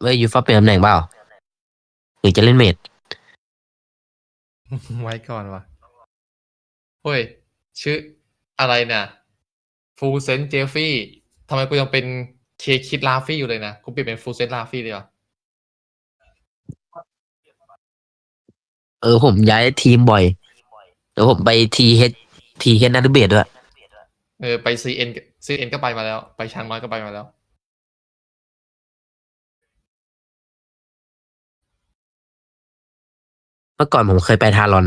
เว้ยยูฟ่าเป็นตำแหน่งเปล่าหรือจะเล่นเมดไว้ก่อนวะเฮ้ย ชื่ออะไรเนี่ยฟูเซนเจฟฟี่ทำไมกูยังเป็นเคคิดลาฟี่อยู่เลยนะกูเปลี่ยนเป็นฟูเซนลาฟี่ดีกว่าเออผมย้ายทีมบ่อยเดี๋ยวผมไปทีเฮดทีเฮดนารูเบดด้วย เออ ไปซีเอ็นซีเอ็นก็ไปมาแล้ว ไปช้างน้อยก็ไปมาแล้ว มื่อก่อนผมเคยไปทารอน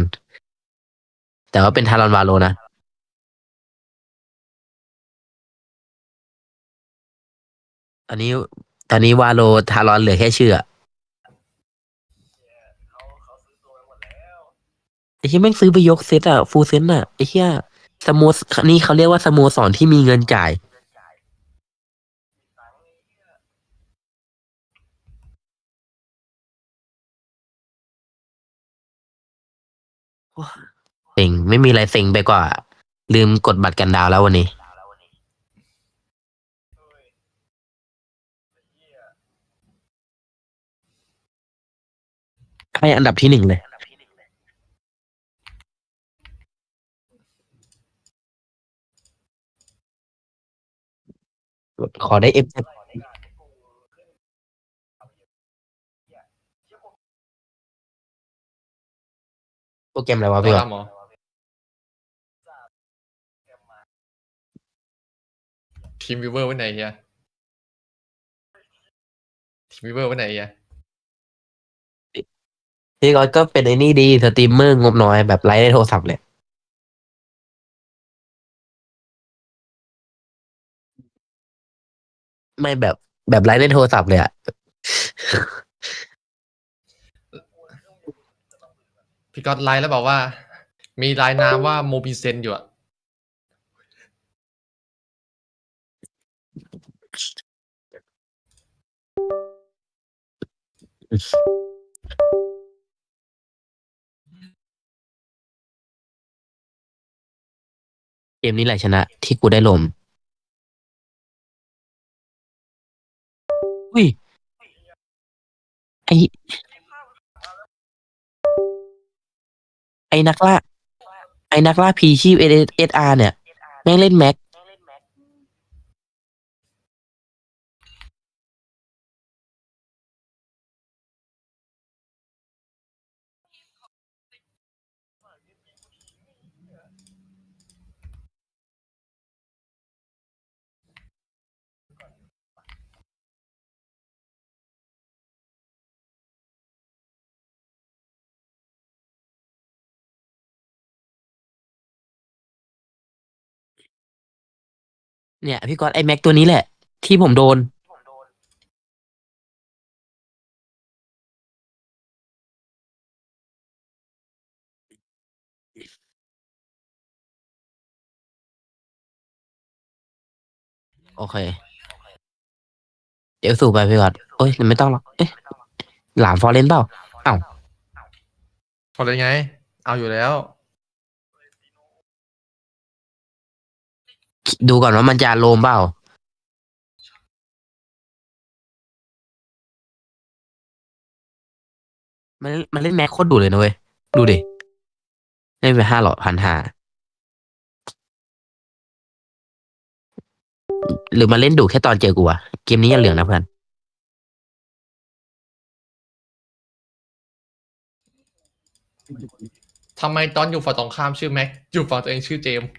แต่ว่าเป็นทารอนวาโลนะตอนนี้ ตอนนี้วาโลทารอนเหลือแค่ชื่ออะไอ้ที่แม่งซื้อไปยกเซตอะฟูลเซตอะไอ้เหี้ยสโมสนี่เขาเรียกว่าสโมสรที่มีเงินจ่าย เซ็งไม่มีอะไรเซ็งไปกว่า ลืมกดบัตรกันดาวแล้ววันนี้ ให้อันดับที่หนึ่งเลย ขอได้เอฟ โปรแกรมอะไรวะตัพี่ววะดำเหรอทีมวิเวอร์ไว้ไหนเฮียทีมวิเวอร์ไว้ไหนเฮียพี่ก๊อตก็เป็นไอ้นี่ดีสตรีมเมอร์งบน้อยแบบไลฟ์ในโทรศัพท์เลยไม่แบบแบบไลฟ์ในโทรศัพท์เลยอะ พี่ก๊อตไลน์แล้วบอกว่า มีลายนามว่าโมบิเซนอยู่อะเกมนี้แหละชนะ ที่กูได้ลม อุ้ย ไอ ไอ้นักล่าไอ้นักล่าพีชีพเอเอสอาร์เนี่ย แม่งเล่นแม็ก เนี่ย พี่ก๊อตไอแม็กตัวนี้แหละ ที่ผมโดน โอเค เดี๋ยวสู่ไปพี่ก๊อตโอ้ยไม่ต้องหรอกเอ๊ะหลามฟอร์เรนเปล่าอ้าวพอเลยไง เอาอยู่แล้ว ดูก่อนว่ามันจะโลมเปล่ามันมันเล่นแม็กโคตรดุเลยนะเว้ย ดูดิเล่นไปห้าหลอดพันห้าหรือมาเล่นดุแค่ตอนเจอกูอะเกมนี้ย่าเหลืองนะเพื่อนทำไมตอนอยู่ฝั่งตรงข้ามชื่อแม็ก อยู่ฝั่งตัวเองชื่อเจมส์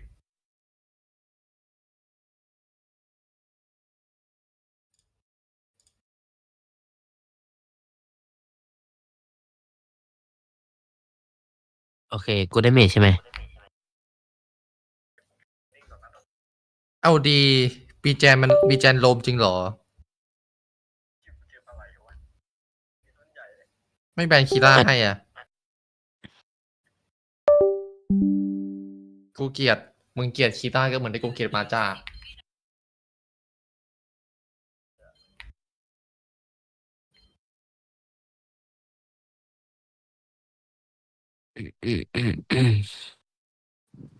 โอเค กูได้เมจใช่ไหม เอาดีบีแจนมันบีแจนโลมจริงเหรอ ไม่แบนคีร่าให้อะ กูเกลียด มึงเกลียดคีร่าก็เหมือนที่กูเกลียดมาจ้า Mm-mm-mm-mm.